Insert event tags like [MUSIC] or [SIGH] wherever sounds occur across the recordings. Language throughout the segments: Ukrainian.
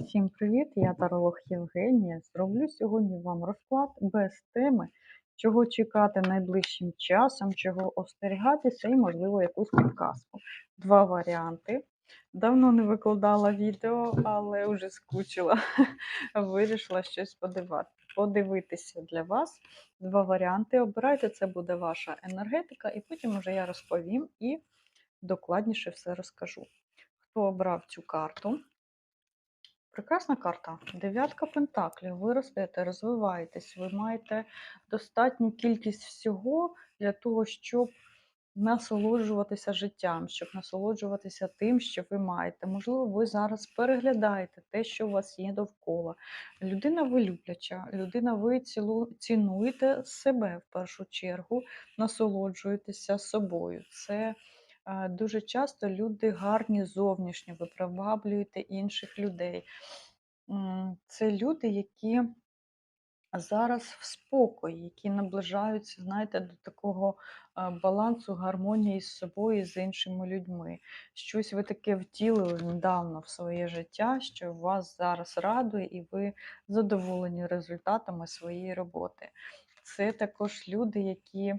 Всім привіт! Я таролог Євгенія. Зроблю сьогодні вам розклад без теми, чого чекати найближчим часом, чого остерігатися і, можливо, якусь підказку. Два варіанти. Давно не викладала відео, але вже скучила. [LAUGHS] Вирішила щось подивати. подивитися для вас. Два варіанти. Обирайте, це буде ваша енергетика, і потім вже я розповім і докладніше все розкажу. Хто обрав цю карту? Прекрасна карта. Дев'ятка пентаклів. Ви ростете, розвиваєтесь, ви маєте достатню кількість всього для того, щоб насолоджуватися життям, щоб насолоджуватися тим, що ви маєте. Можливо, ви зараз переглядаєте те, що у вас є довкола. Людина ви любляча, людина ви цілу, цінуєте себе в першу чергу, насолоджуєтеся собою. Це Дуже часто люди гарні зовнішньо, ви приваблюєте інших людей. Це люди, які зараз в спокої, які наближаються, знаєте, до такого балансу, гармонії з собою і з іншими людьми. Щось ви таке втілили недавно в своє життя, що вас зараз радує, і ви задоволені результатами своєї роботи. Це також люди, які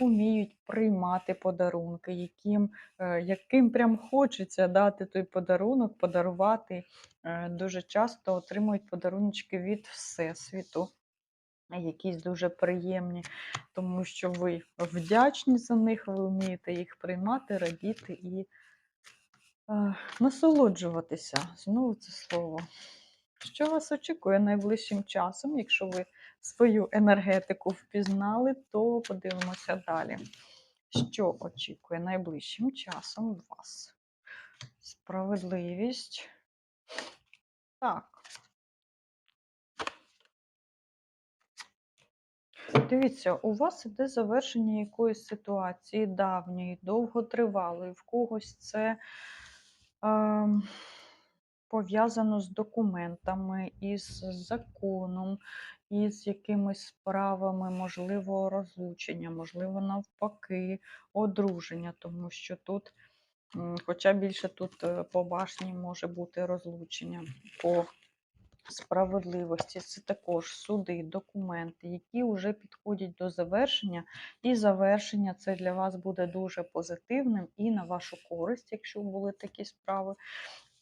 уміють приймати подарунки, яким, е, яким прям хочеться дати той подарунок, подарувати. Е, Дуже часто отримують подаруночки від Всесвіту якісь дуже приємні, тому що ви вдячні за них, ви вмієте їх приймати, радіти і е, насолоджуватися. Знову це слово. Що вас очікує найближчим часом? Якщо ви свою енергетику впізнали, то подивимося далі. Що очікує найближчим часом вас? Справедливість. Так. Дивіться, у вас іде завершення якоїсь ситуації давньої, довготривалої. В когось це е, пов'язано з документами, із законом, із якимись справами, можливо, розлучення, можливо, навпаки, одруження, тому що тут, хоча більше тут е, по башні може бути розлучення. по справедливості. Це також суди, документи, які вже підходять до завершення. І завершення це для вас буде дуже позитивним і на вашу користь, якщо були такі справи.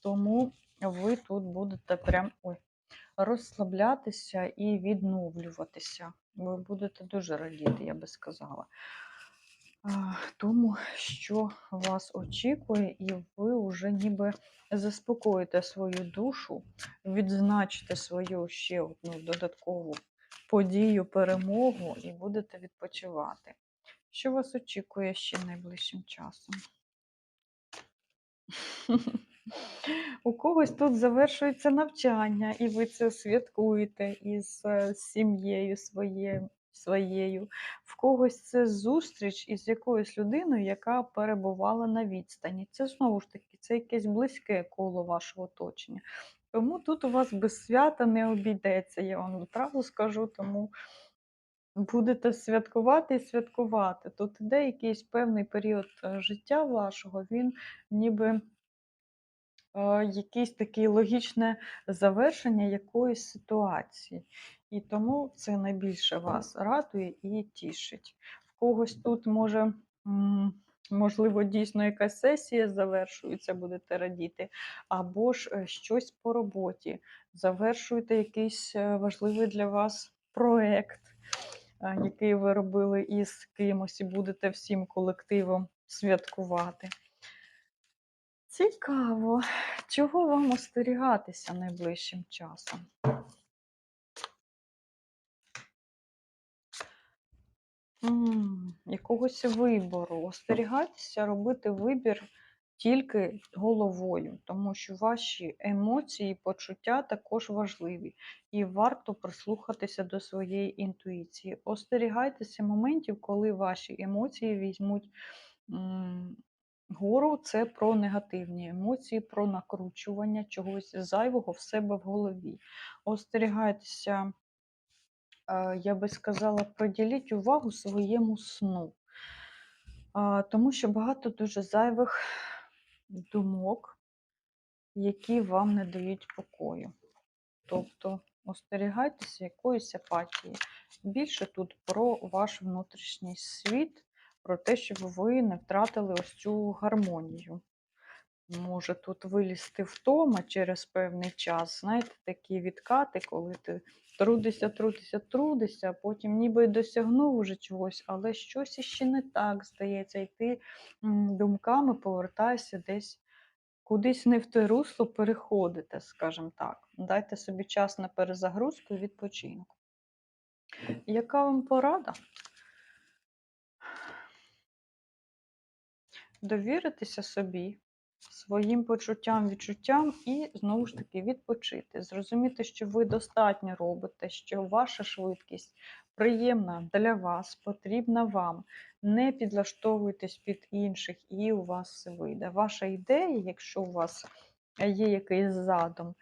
Тому ви тут будете прям ой, розслаблятися і відновлюватися. Ви будете дуже радіти, я би сказала тому, що вас очікує, і ви вже ніби заспокоїте свою душу, відзначите свою ще одну додаткову подію, перемогу і будете відпочивати. Що вас очікує ще найближчим часом? [LAUGHS] [LAUGHS] У когось тут завершується навчання, і ви це святкуєте із е, сім'єю своєю своєю, в когось це зустріч із якоюсь людиною, яка перебувала на відстані. Це знову ж таки це якесь близьке коло вашого оточення. Тому тут у вас без свята не обійдеться, я вам правду скажу, тому будете святкувати і святкувати. Тут іде якийсь певний період е, життя вашого, він ніби якесь таке логічне завершення якоїсь ситуації. І тому це найбільше вас радує і тішить. В когось тут може, можливо, дійсно якась сесія завершується, будете радіти, або ж е, щось по роботі. Завершуєте якийсь е, важливий для вас проєкт, е, який ви робили із кимось, і будете всім колективом святкувати. Цікаво, чого вам остерігатися найближчим часом? Якогось вибору. Остерігайтеся робити вибір тільки головою, тому що ваші емоції, почуття також важливі, і варто прислухатися до своєї інтуїції. Остерігайтеся моментів, коли ваші емоції візьмуть гору, це про негативні емоції, про накручування чогось зайвого в себе в голові. Остерігайтеся я би сказала, приділіть увагу своєму сну, тому що багато дуже зайвих думок, які вам не дають покою. Тобто остерігайтеся якоїсь апатії. Більше тут про ваш внутрішній світ, про те, щоб ви не втратили ось цю гармонію. Може тут вилізти втома через певний час. Знаєте, такі відкати, коли ти трудишся, трудишся, трудишся, а потім ніби досягнув уже чогось, але щось іще не так здається, і ти думками повертаєшся десь кудись не в те русло переходите, скажімо так. Дайте собі час на перезагрузку і відпочинок. Яка вам порада? Довіритися собі, своїм почуттям, відчуттям і знову ж таки відпочити. Зрозуміти, що ви достатньо робите, що ваша швидкість приємна для вас, потрібна вам. Не підлаштовуйтесь під інших, і у вас все вийде. Ваша ідея, якщо у вас є якийсь задум, е,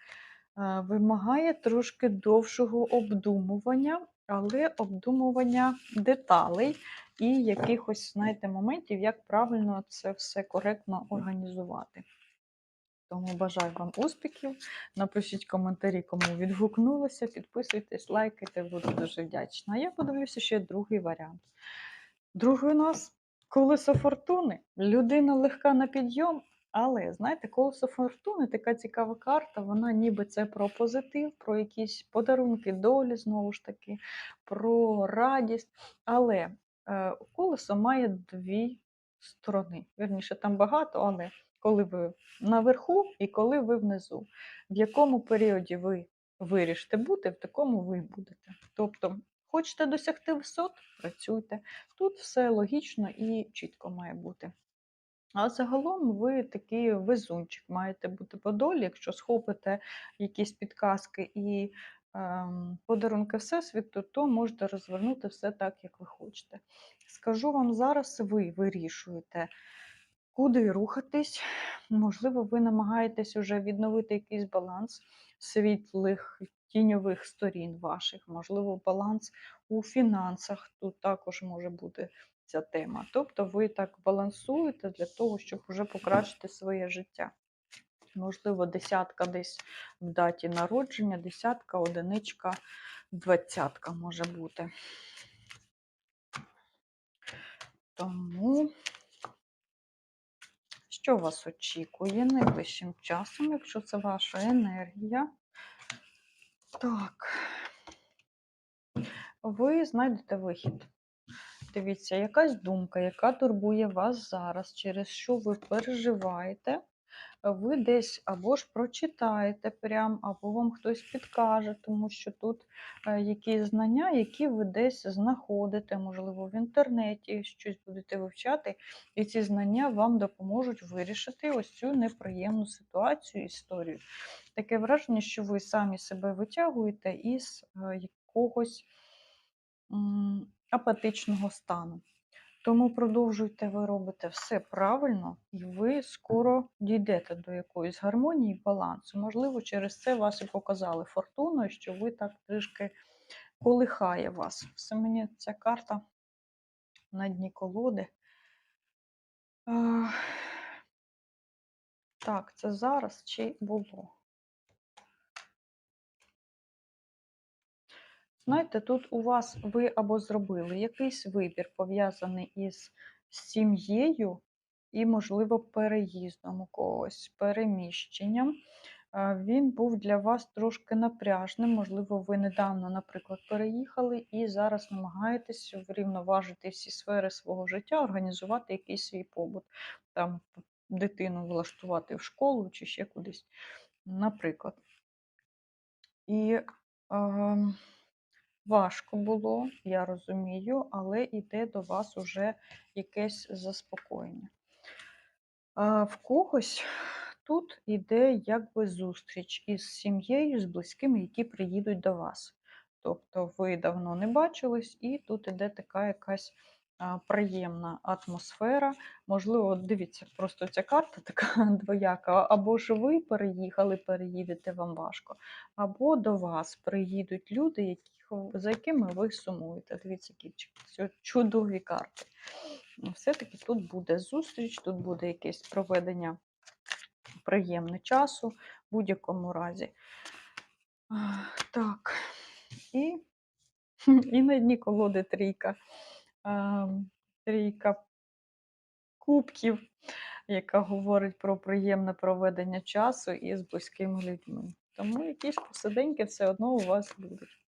вимагає трошки довшого обдумування, але обдумування деталей і якихось, знаєте, моментів, як правильно це все коректно організувати. Тому бажаю вам успіхів. Напишіть коментарі, кому відгукнулося, підписуйтесь, лайкайте, буду дуже вдячна. А я подивлюся ще другий варіант. Другий у нас колесо фортуни. Людина легка на підйом, але знаєте, колесо фортуни така цікава карта. Вона ніби це про позитив, про якісь подарунки долі, знову ж таки, про радість. Але колесо має дві сторони. Вірніше, там багато, але коли ви наверху і коли ви внизу. В якому періоді ви вирішите бути, в такому ви будете. Тобто, хочете досягти висот, працюйте. Тут все логічно і чітко має бути. А загалом ви такий везунчик маєте бути по долі, якщо схопите якісь підказки і подарунки Всесвіту, то можете розвернути все так, як ви хочете. Скажу вам зараз, ви вирішуєте, куди рухатись. Можливо, ви намагаєтесь уже відновити якийсь баланс світлих, тіньових сторін ваших, можливо, баланс у фінансах. Тут також може бути ця тема. Тобто ви так балансуєте для того, щоб вже покращити своє життя. Можливо, десятка десь в даті народження, десятка, одиничка, двадцятка може бути. Тому, що вас очікує найближчим часом, якщо це ваша енергія? Так, ви знайдете вихід. Дивіться, якась думка, яка турбує вас зараз, через що ви переживаєте, ви десь або ж прочитаєте прям, або вам хтось підкаже, тому що тут е, якісь знання, які ви десь знаходите, можливо, в інтернеті щось будете вивчати, і ці знання вам допоможуть вирішити ось цю неприємну ситуацію, історію. Таке враження, що ви самі себе витягуєте із е, якогось апатичного стану. Тому продовжуйте, ви робите все правильно, і ви скоро дійдете до якоїсь гармонії балансу. Можливо, через це вас і показали фортуною, що ви так трішки колихає вас. Все мені ця карта на дні колоди. Так, це зараз чи було? Знаєте, тут у вас ви або зробили якийсь вибір, пов'язаний із сім'єю і, можливо, переїздом у когось, переміщенням. Е, Він був для вас трошки напряжним. Можливо, ви недавно, наприклад, переїхали і зараз намагаєтесь врівноважити всі сфери свого життя, організувати якийсь свій побут, там дитину влаштувати в школу чи ще кудись, наприклад. І е, важко було, я розумію, але йде до вас уже якесь заспокоєння. А в когось тут йде якби зустріч із сім'єю, з близькими, які приїдуть до вас. Тобто ви давно не бачились, і тут іде така якась приємна атмосфера. Можливо, дивіться, просто ця карта [LAUGHS] така двояка. Або ж ви переїхали, переїдете, вам важко, або до вас приїдуть люди, яких, за якими ви сумуєте. Дивіться, які чудові карти. Все-таки тут буде зустріч, тут буде якесь проведення приємне часу в будь-якому разі. Так. І, [LAUGHS] і на дні колоди трійка. Трійка кубків, яка говорить про приємне проведення часу із близькими людьми. Тому якісь посиденьки все одно у вас будуть.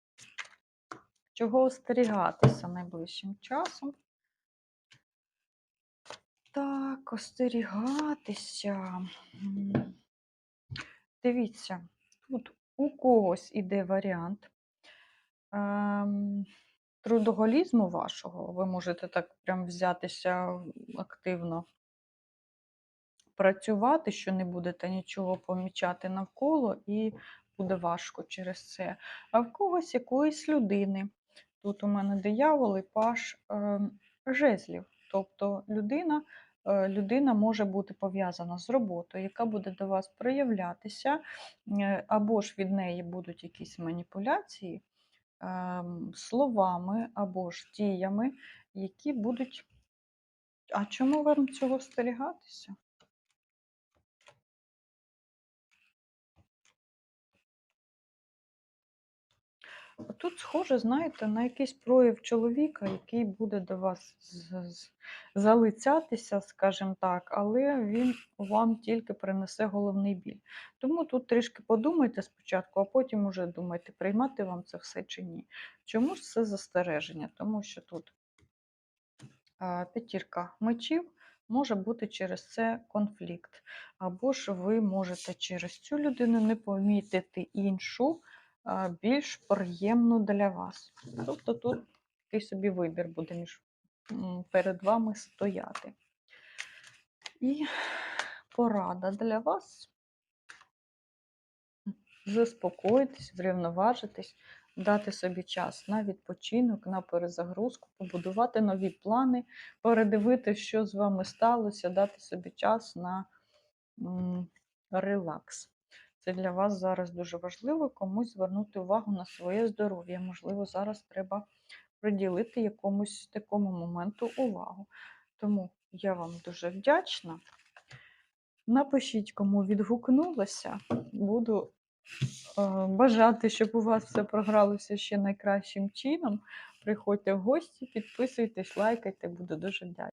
Чого остерігатися найближчим часом? Так, остерігатися. Дивіться, тут у когось іде варіант ем, трудоголізму вашого. Ви можете так прям взятися активно працювати, що не будете нічого помічати навколо, і буде важко через це. А в когось якоїсь людини. Тут у мене диявол і паш ем, жезлів. Тобто людина, е, людина може бути пов'язана з роботою, яка буде до вас проявлятися, е, або ж від неї будуть якісь маніпуляції словами або ж діями, які будуть. А чому вам цього стерігатися? Тут схоже, знаєте, на якийсь прояв чоловіка, який буде до вас залицятися, скажімо так, але він вам тільки принесе головний біль. Тому тут трішки подумайте спочатку, а потім уже думайте, приймати вам це все чи ні. Чому ж це застереження? Тому що тут п'ятірка мечів може бути через це конфлікт. Або ж ви можете через цю людину не помітити іншу, більш приємну для вас. Тобто тут такий собі вибір буде між перед вами стояти. І порада для вас. Заспокоїтись, врівноважитись, дати собі час на відпочинок, на перезагрузку, побудувати нові плани, передивити, що з вами сталося, дати собі час на релакс. Це для вас зараз дуже важливо комусь звернути увагу на своє здоров'я. Можливо, зараз треба приділити якомусь такому моменту увагу. Тому я вам дуже вдячна. Напишіть, кому відгукнулося. Буду е, бажати, щоб у вас все програлося ще найкращим чином. Приходьте в гості, підписуйтесь, лайкайте, буду дуже вдячна.